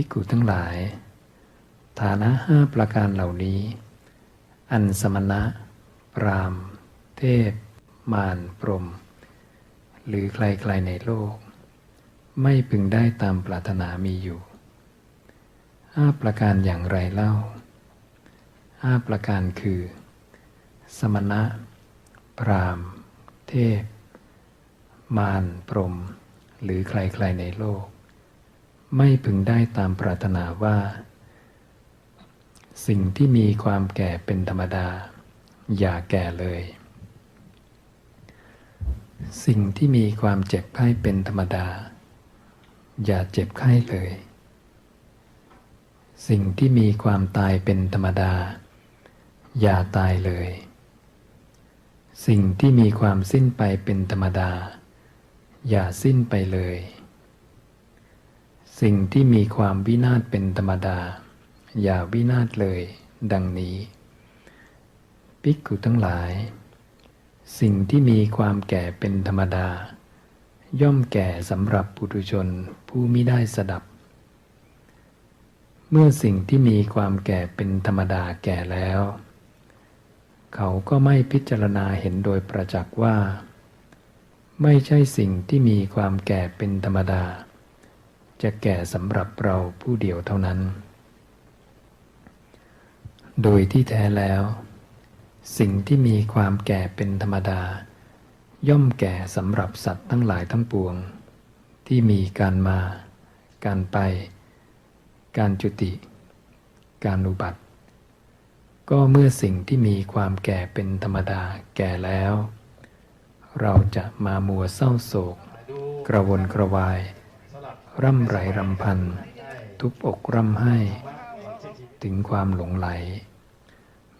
ภิกขุทั้งหลาย ฐานะห้าประการเหล่านี้ อันสมณะพราม เทพ มารพรหมหรือใครๆในโลก ไม่พึงได้ตามปรารถนามีอยู่ห้าประการอย่างไรเล่าห้าประการคือ สมณะพราม เทพ มารพรหมหรือใครๆในโลก ไม่พึงได้ตามปรารถนาว่า สิ่งที่มีความแก่เป็นธรรมดา อย่าแก่เลย สิ่งที่มีความเจ็บไข้เป็นธรรมดา อย่าเจ็บไข้เลย สิ่งที่มีความตายเป็นธรรมดา อย่าตายเลย สิ่งที่มีความสิ้นไปเป็นธรรมดา อย่าสิ้นไปเลย สิ่งที่มีความวินาศเป็นธรรมดา อย่าวินาศเลย ดังนี้ภิกขุทั้งหลาย สิ่งที่มีความแก่เป็นธรรมดา ย่อมแก่สำหรับปุถุชนผู้มิได้สดับ เมื่อสิ่งที่มีความแก่เป็นธรรมดาแก่แล้ว เขาก็ไม่พิจารณาเห็นโดยประจักษ์ว่า ไม่ใช่สิ่งที่มีความแก่เป็นธรรมดา จะแก่สำหรับเราผู้เดียวเท่านั้น โดยที่แท้แล้ว สิ่งที่มีความแก่เป็นธรรมดา ย่อมแก่สำหรับสัตว์ทั้งหลายทั้งปวง ที่มีการมา การไป การจุติ การอุบัติ ก็เมื่อสิ่งที่มีความแก่เป็นธรรมดาแก่แล้ว เราจะมามัวเศร้าโศก กระวนกระวาย ร่ำไรรำพัน ทุบอกร่ำไห้ ถึงความหลงไหล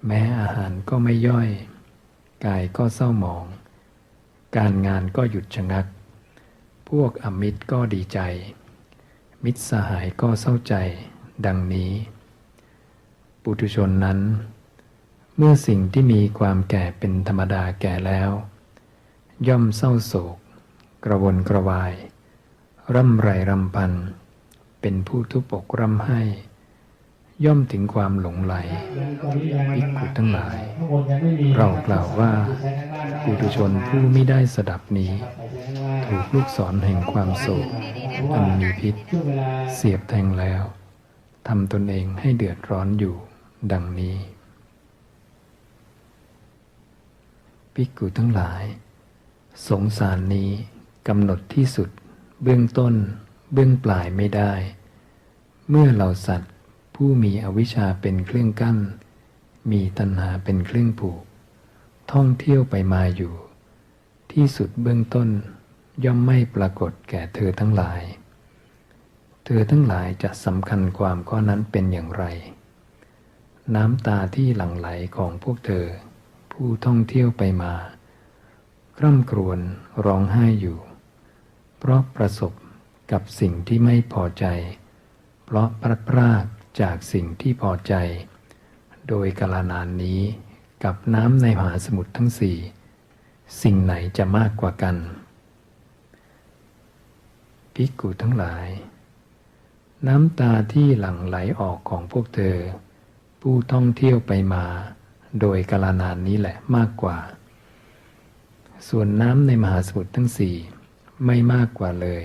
แม้อาหารก็ไม่ย่อย กายก็เศร้าหมอง การงานก็หยุดชะงัก พวกอมิตรก็ดีใจ มิตรสหายก็เศร้าใจ ดังนี้ ปุถุชนนั้น เมื่อสิ่งที่มีความแก่เป็นธรรมดาแก่แล้ว ย่อมเศร้าโศก กระวนกระวาย ร่ำไรรำพัน เป็นผู้ทุบกร่ำไห้ ย่อมถึงความหลงไหลภิกขุทั้งหลาย เรากล่าวว่าปุถุชนผู้ไม่ได้สดับนี้ ถูกลูกศรแห่งความโศกอันมีพิษ เสียบแทงแล้วทำตนเองให้เดือดร้อนอยู่ดังนี้ภิกขุทั้งหลาย สงสารนี้กำหนดที่สุด เบื้องต้น เบื้องปลายไม่ได้ เมื่อเราสัตว์ ผู้มีอวิชชาเป็นเครื่องกั้น มีตัณหาเป็นเครื่องผูก ท่องเที่ยวไปมาอยู่ ที่สุดเบื้องต้นย่อมไม่ปรากฏแก่เธอทั้งหลาย เธอทั้งหลายจะสำคัญความข้อนั้นเป็นอย่างไร น้ำตาที่หลั่งไหลของพวกเธอ ผู้ท่องเที่ยวไปมาคร่ำครวญร้องไห้อยู่ เพราะประสบกับสิ่งที่ไม่พอใจ เพราะพลัดพรากจากสิ่งที่พอใจ โดยกาลนานนี้กับน้ำในมหาสมุทรทั้งสี่สิ่งไหนจะมากกว่ากันภิกขุทั้งหลาย น้ำตาที่หลั่งไหลออกของพวกเธอ ผู้ท่องเที่ยวไปมา โดยกาลนานนี้แหละมากกว่า ส่วนน้ำในมหาสมุทรทั้งสี่ ไม่มากกว่าเลย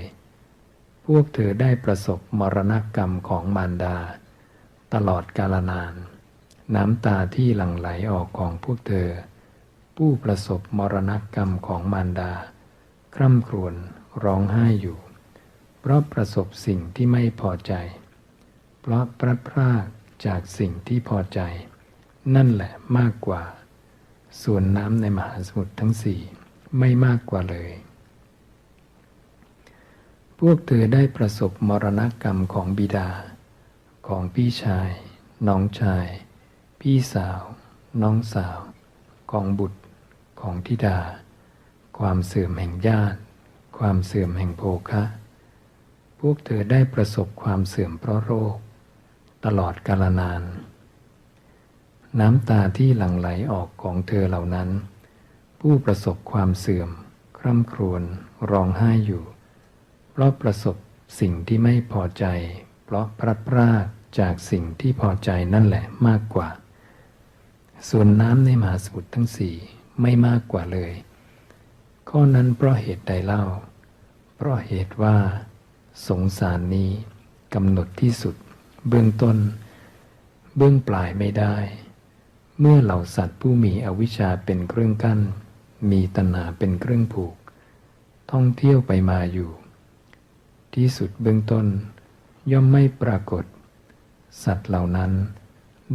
พวกเธอได้ประสบมรณกรรมของมารดา ตลอดกาลนาน น้ำตาที่หลั่งไหลออกของพวกเธอ ผู้ประสบมรณกรรมของมารดา คร่ำครวญร้องไห้อยู่ เพราะประสบสิ่งที่ไม่พอใจ เพราะพลัดพรากจากสิ่งที่พอใจ นั่นแหละมากกว่า ส่วนน้ำในมหาสมุทรทั้งสี่ไม่มากกว่าเลย วกเธอได้ประสบมรณกรรมของบิดา ของพี่ชาย น้องชาย พี่สาว น้องสาว ของบุตร ของธิดา ความเสื่อมแห่งญาติ ความเสื่อมแห่งโภคะ พวกเธอได้ประสบความเสื่อมเพราะโรค ตลอดกาลนาน น้ำตาที่หลั่งไหลออกของเธอเหล่านั้น ผู้ประสบความเสื่อม คร่ำครวญร้องไห้อยู่ เพราะประสบสิ่งที่ไม่พอใจ เพราะพลัดพรากจากสิ่งที่พอใจนั่นแหละมากกว่า ส่วนน้ำในมหาสมุทรทั้งสี่ไม่มากกว่าเลย ข้อนั้นเพราะเหตุใดเล่า เพราะเหตุว่า สงสารนี้กำหนดที่สุด เบื้องต้น เบื้องปลายไม่ได้ เมื่อเหล่าสัตว์ผู้มีอวิชชาเป็นเครื่องกั้น มีตนาเป็นเครื่องผูก ท่องเที่ยวไปมาอยู่ ที่สุดเบื้องต้น ย่อมไม่ปรากฏ สัตว์เหล่านั้น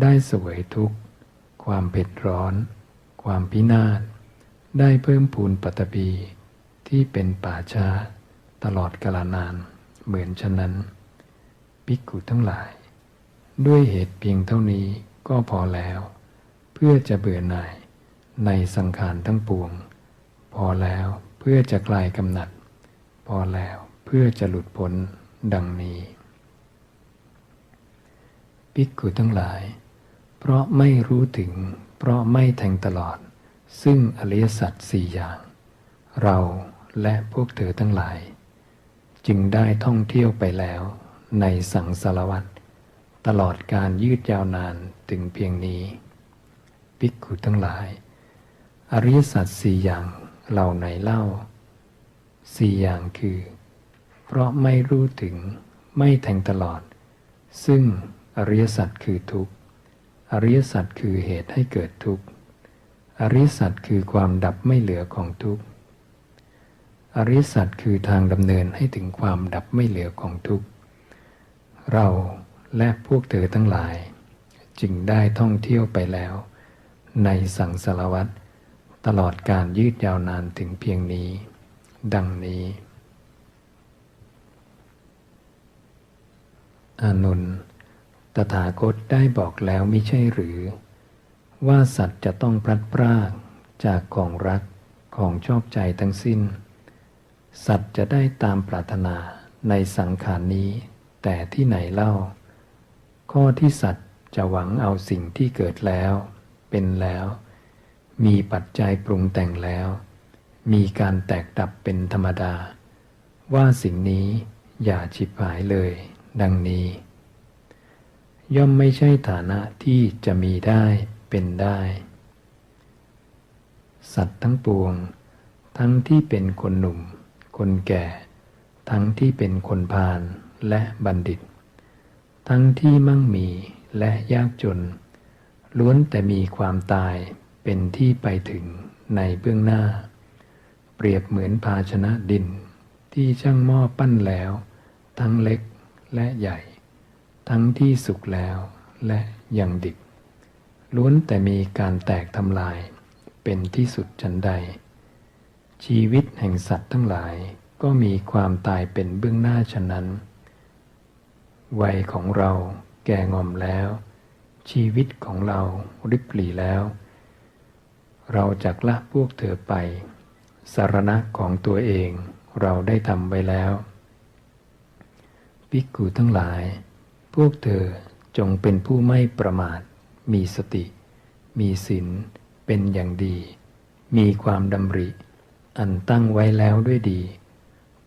ได้เสวยทุกข์ ความเผ็ดร้อน ความพินาศ ได้เพิ่มพูนปัตตภีที่เป็นป่าช้า ตลอดกาลนาน เหมือนฉะนั้นภิกขุทั้งหลาย ด้วยเหตุเพียงเท่านี้ก็พอแล้ว เพื่อจะเบื่อหน่ายในสังขารทั้งปวง พอแล้วเพื่อจะคลายกำหนัด พอแล้ว เพื่อจะหลุดพ้นดังนี้ภิกขุทั้งหลาย เพราะไม่รู้ถึง เพราะไม่แทงตลอด ซึ่งอริยสัจสี่อย่าง เราและพวกเธอทั้งหลาย จึงได้ท่องเที่ยวไปแล้วในสังสารวัตรตลอดการยืดยาวนานถึงเพียงนี้ภิกขุทั้งหลาย อริยสัจสี่อย่างเหล่าไหนเล่าสี่อย่างคือ เพราะไม่รู้ถึงไม่แทงตลอด ซึ่งอริยสัจคือทุกข์ อริยสัจคือเหตุให้เกิดทุกข์ อริยสัจคือความดับไม่เหลือของทุกข์ อริยสัจคือทางดำเนินให้ถึงความดับไม่เหลือของทุกข์ เราและพวกเธอทั้งหลาย จึงได้ท่องเที่ยวไปแล้ว ในสังสารวัตรตลอดการยืดยาวนานถึงเพียงนี้ ดังนี้ อานนท์ตถาคตได้บอกแล้วไมิใช่หรือ ว่าสัตว์จะต้องพลัดพรากจากของรักของชอบใจทั้งสิ้น สัตว์จะได้ตามปรารถนาในสังขารนี้ แต่ที่ไหนเล่า ข้อที่สัตว์จะหวังเอาสิ่งที่เกิดแล้ว เป็นแล้ว มีปัจจัยปรุงแต่งแล้ว มีการแตกดับเป็นธรรมดา ว่าสิ่งนี้อย่าฉิบหายเลย ดังนี้ ย่อมไม่ใช่ฐานะที่จะมีได้เป็นได้ สัตว์ทั้งปวง ทั้งที่เป็นคนหนุ่ม คนแก่ ทั้งที่เป็นคนพาลและบัณฑิต ทั้งที่มั่งมีและยากจน ล้วนแต่มีความตายเป็นที่ไปถึงในเบื้องหน้า เปรียบเหมือนภาชนะดินที่ช่างหม้อปั้นแล้ว ทั้งเล็ก และใหญ่ ทั้งที่สุกแล้วและยังดิบ ล้วนแต่มีการแตกทำลายเป็นที่สุดฉันใด ชีวิตแห่งสัตว์ทั้งหลายก็มีความตายเป็นเบื้องหน้าฉะนั้น วัยของเราแก่งอมแล้ว ชีวิตของเราริบหรี่แล้ว เราจักละพวกเธอไปสารณะของตัวเองเราได้ทำไว้แล้ว ภิกขุทั้งหลาย พวกเธอจงเป็นผู้ไม่ประมาท มีสติ มีศีลเป็นอย่างดี มีความดำริ อันตั้งไว้แล้วด้วยดี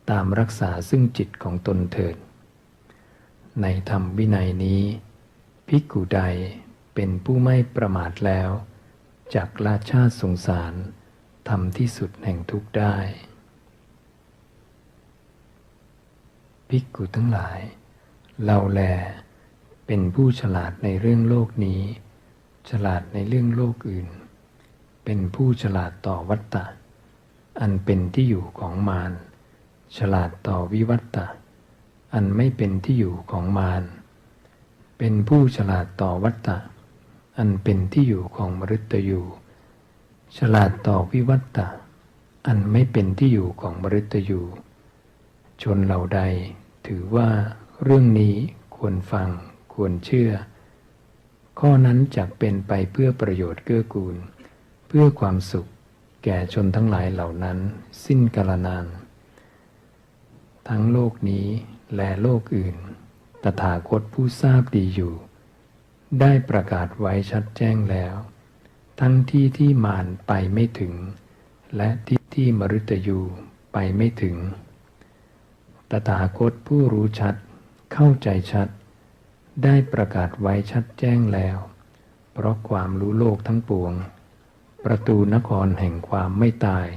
ตามรักษาซึ่งจิตของตนเถิด ในธรรมวินัยนี้ภิกขุใดเป็นผู้ไม่ประมาทแล้วจากราชาติสงสารทำที่สุดแห่งทุกข์ได้ ภิกขุทั้งหลาย เราแล เป็นผู้ฉลาดในเรื่องโลกนี้ ฉลาดในเรื่องโลกอื่น เป็นผู้ฉลาดต่อวัตตะ อันเป็นที่อยู่ของมาร ฉลาดต่อวิวัตตะ อันไม่เป็นที่อยู่ของมาร เป็นผู้ฉลาดต่อวัตตะ อันเป็นที่อยู่ของมฤตยู ฉลาดต่อวิวัตตะ อันไม่เป็นที่อยู่ของมฤตยู ชนเหล่าใด ถือว่าเรื่องนี้ควรฟังควรเชื่อ ข้อนั้นจักเป็นไปเพื่อประโยชน์เกื้อกูล เพื่อความสุขแก่ชนทั้งหลายเหล่านั้น สิ้นกาลนาน ทั้งโลกนี้และโลกอื่น ตถาคตผู้ทราบดีอยู่ ได้ประกาศไว้ชัดแจ้งแล้ว ทั้งที่ที่มารไปไม่ถึง และที่ที่มฤตยูไปไม่ถึง ตถาคตผู้รู้ชัด เข้าใจชัด ได้ประกาศไว้ชัดแจ้งแล้ว เพราะความรู้โลกทั้งปวง ประตูนครแห่งความไม่ตาย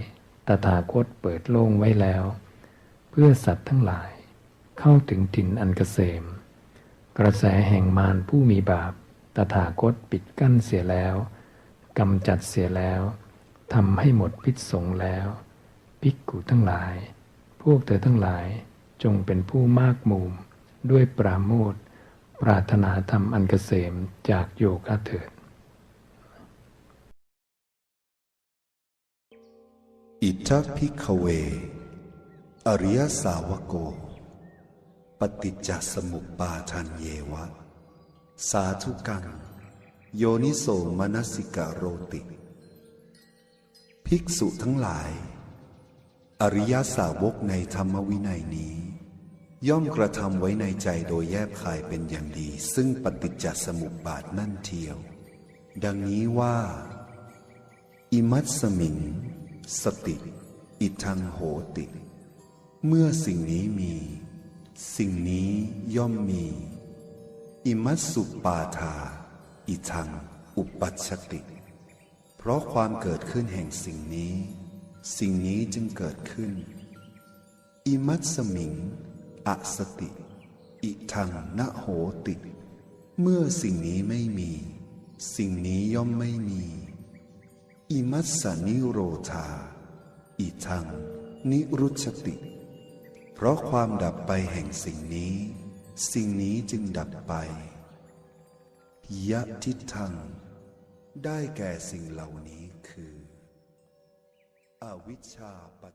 ตถาคตเปิดโล่งไว้แล้ว เพื่อสัตว์ทั้งหลาย เข้าถึงถิ่นอันเกษม กระแสแห่งมารผู้มีบาป ตถาคตปิดกั้นเสียแล้วกำจัดเสียแล้วทำให้หมดพิษสงแล้วภิกขุทั้งหลาย พวกเธอทั้งหลาย จงเป็นผู้มากมูมด้วยปราโมทปรารถนาธรรมอันเกษมจากโยคะเถิด อิทัพิกเว อริยสาวโก ปฏิจจสมุปบาทันเยวะ สาธุกัง โยนิโสมนสิกะโรติ ภิกษุทั้งหลาย อริยสาวกในธรรมวินัยนี้ ย่อมกระทำไว้ในใจโดยแยบคายเป็นอย่างดี ซึ่งปฏิจจสมุปบาทนั่นเทียว ดังนี้ว่า อิมัตสมิง สติ อิทังโหติ เมื่อสิ่งนี้มี สิ่งนี้ย่อมมี อิมัตสุปาทา อิทัง อุปัชชติ เพราะความเกิดขึ้นแห่งสิ่งนี้ สิ่งนี้จึงเกิดขึ้น อิมัตสมิง อสติ อิทังนะโหติ เมื่อสิ่งนี้ไม่มี สิ่งนี้ย่อมไม่มี อิมัสสนิโรธา อิทัง นิรุชติ เพราะความดับไปแห่งสิ่งนี้ สิ่งนี้จึงดับไป ยะทิทัง ได้แก่สิ่งเหล่านี้ อวิชชาปัจ